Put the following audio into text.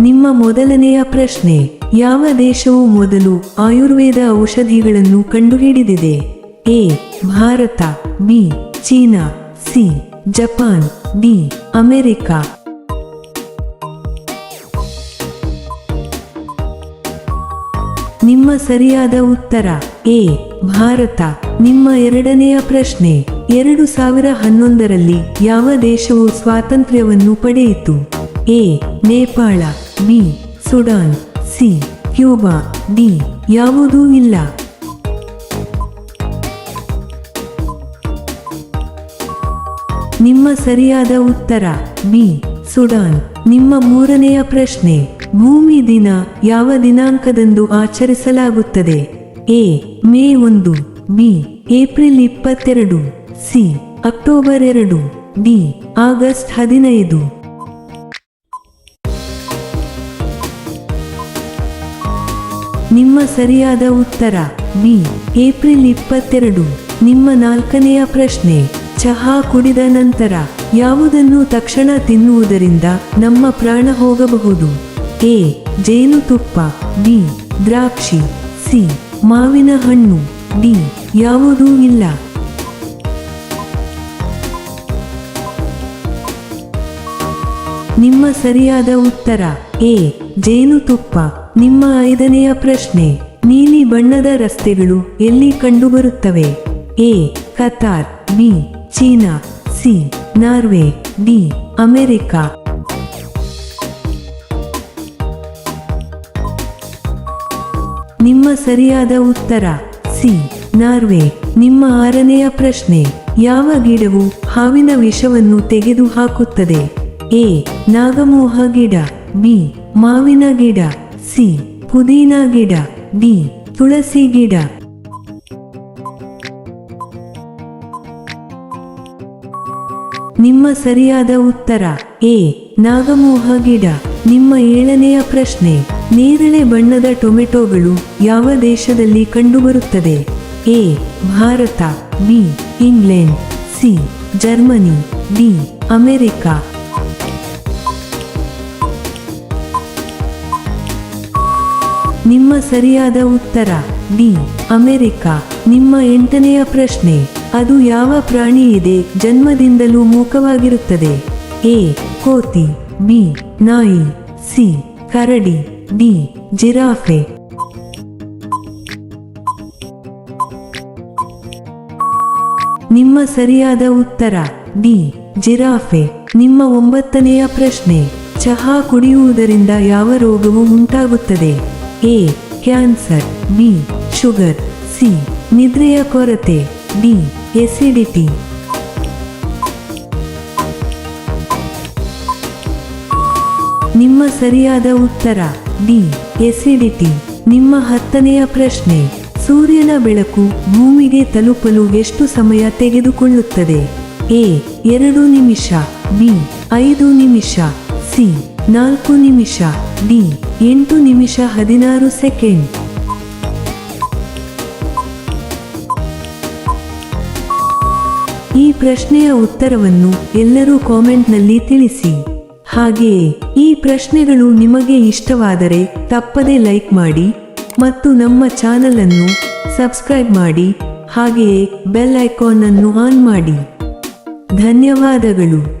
ನಿಮ್ಮ ಮೊದಲನೆಯ ಪ್ರಶ್ನೆ, ಯಾವ ದೇಶವು ಮೊದಲು ಆಯುರ್ವೇದ ಔಷಧಿಗಳನ್ನು ಕಂಡುಹಿಡಿದಿದೆ? A, Bharat, B, China, C, Japan, D, America. ನಿಮ್ಮ ಸರಿಯಾದ ಉತ್ತರ, ಎ, ಭಾರತ. ನಿಮ್ಮ ಎರಡನೆಯ ಪ್ರಶ್ನೆ, ಎರಡು ಸಾವಿರ ಹನ್ನೊಂದರಲ್ಲಿ ಯಾವ ದೇಶವು ಸ್ವಾತಂತ್ರ್ಯವನ್ನು ಪಡೆಯಿತು? A, Nepal. B Sudan, C, Cuba, D ಯಾವುದೂ ಇಲ್ಲ. ನಿಮ್ಮ ಸರಿಯಾದ ಉತ್ತರ, ಬಿ, ಸುಡಾನ್. ನಿಮ್ಮ ಮೂರನೆಯ ಪ್ರಶ್ನೆ, ಭೂಮಿ ದಿನ ಯಾವ ದಿನಾಂಕದಂದು ಆಚರಿಸಲಾಗುತ್ತದೆ? ಎ, ಮೇ ಒಂದು, ಬಿ, ಏಪ್ರಿಲ್ ಇಪ್ಪತ್ತೆರಡು, ಸಿ, ಅಕ್ಟೋಬರ್ ಎರಡು, ಡಿ, ಆಗಸ್ಟ್ ಹದಿನೈದು. ನಿಮ್ಮ ಸರಿಯಾದ ಉತ್ತರ, ಬಿ. ಏಪ್ರಿಲ್ ಇಪ್ಪತ್ತೆರಡು. ನಿಮ್ಮ ನಾಲ್ಕನೆಯ ಪ್ರಶ್ನೆ, ಚಹಾ ಕುಡಿದ ನಂತರ ಯಾವುದನ್ನು ತಕ್ಷಣ ತಿನ್ನುವುದರಿಂದ ನಮ್ಮ ಪ್ರಾಣ ಹೋಗಬಹುದು? ಎ. ಜೇನುತುಪ್ಪ, ಬಿ. ದ್ರಾಕ್ಷಿ, ಸಿ. ಮಾವಿನ ಹಣ್ಣು, ಡಿ. ಯಾವುದೂ ಇಲ್ಲ. ನಿಮ್ಮ ಸರಿಯಾದ ಉತ್ತರ, ಎ. ಜೇನುತುಪ್ಪ. ನಿಮ್ಮ ಐದನೆಯ ಪ್ರಶ್ನೆ, ನೀಲಿ ಬಣ್ಣದ ರಸ್ತೆಗಳು ಎಲ್ಲಿ ಕಂಡುಬರುತ್ತವೆ? A, Qatar, B, China, C, Norway, D, America. ನಿಮ್ಮ ಸರಿಯಾದ ಉತ್ತರ, ಸಿ, ನಾರ್ವೆ. ನಿಮ್ಮ ಆರನೆಯ ಪ್ರಶ್ನೆ, ಯಾವ ಗಿಡವು ಹಾವಿನ ವಿಷವನ್ನು ತೆಗೆದುಹಾಕುತ್ತದೆ? ಎ, ನಾಗಮೋಹ ಗಿಡ, ಬಿ, ಮಾವಿನ ಗಿಡ. ಸಿ, ಪುದೀನ ಗಿಡ ಡಿ ತುಳಸಿ ಗಿಡ. ನಿಮ್ಮ ಸರಿಯಾದ ಉತ್ತರ, ಎ, ನಾಗಮೋಹ ಗಿಡ. ನಿಮ್ಮ ಏಳನೆಯ ಪ್ರಶ್ನೆ, ನೇರಳೆ ಬಣ್ಣದ ಟೊಮೆಟೊಗಳು ಯಾವ ದೇಶದಲ್ಲಿ ಕಂಡುಬರುತ್ತದೆ? A, Bharat, B, England, C, Germany, D, America. ನಿಮ್ಮ ಸರಿಯಾದ ಉತ್ತರ. D America. ನಿಮ್ಮ ಎಂಟನೆಯ ಪ್ರಶ್ನೆ. ಅದು ಯಾವ ಪ್ರಾಣಿ ಇದೆ ಜನ್ಮದಿಂದಲೂ ಮೂಕವಾಗಿರುತ್ತದೆ. ಎ. ಕೋತಿ. ಬಿ. ನಾಯಿ. ಸಿ. ಕರಡಿ. ಡಿ. ಜಿರಾಫೆ. ನಿಮ್ಮ ಸರಿಯಾದ ಉತ್ತರ. ಡಿ. ಜಿರಾಫೆ. ನಿಮ್ಮ ಒಂಬತ್ತನೆಯ ಪ್ರಶ್ನೆ. ಚಹಾ ಕುಡಿಯುವುದರಿಂದ ಯಾವ ರೋಗವು ಉಂಟಾಗುತ್ತದೆ. A, cancer, B, sugar, C, ನಿದ್ರೆಯ ಕೊರತೆ, ಡಿ, ಎಸಿಡಿಟಿ. ನಿಮ್ಮ ಸರಿಯಾದ ಉತ್ತರ, ಡಿ, ಎಸಿಡಿಟಿ. ನಿಮ್ಮ ಹತ್ತನೆಯ ಪ್ರಶ್ನೆ, ಸೂರ್ಯನ ಬೆಳಕು ಭೂಮಿಗೆ ತಲುಪಲು ಎಷ್ಟು ಸಮಯ ತೆಗೆದುಕೊಳ್ಳುತ್ತದೆ? ಎ, ಎರಡು ನಿಮಿಷ, ಬಿ, ಐದು ನಿಮಿಷ, ಸಿ, ನಾಲ್ಕು ನಿಮಿಷ. ಡಿ ಎಂಟು ನಿಮಿಷ ಹದಿನಾರು ಸೆಕೆಂಡ್. ಈ ಪ್ರಶ್ನೆಯ ಉತ್ತರವನ್ನು ಎಲ್ಲರೂ ಕಾಮೆಂಟ್ನಲ್ಲಿ ತಿಳಿಸಿ. ಹಾಗೆಯೇ, ಈ ಪ್ರಶ್ನೆಗಳು ನಿಮಗೆ ಇಷ್ಟವಾದರೆ ತಪ್ಪದೆ ಲೈಕ್ ಮಾಡಿ ಮತ್ತು ನಮ್ಮ ಚಾನಲ್ ಅನ್ನು ಸಬ್ಸ್ಕ್ರೈಬ್ ಮಾಡಿ, ಹಾಗೆಯೇ ಬೆಲ್ ಐಕಾನ್ ಅನ್ನು ಆನ್ ಮಾಡಿ. ಧನ್ಯವಾದಗಳು.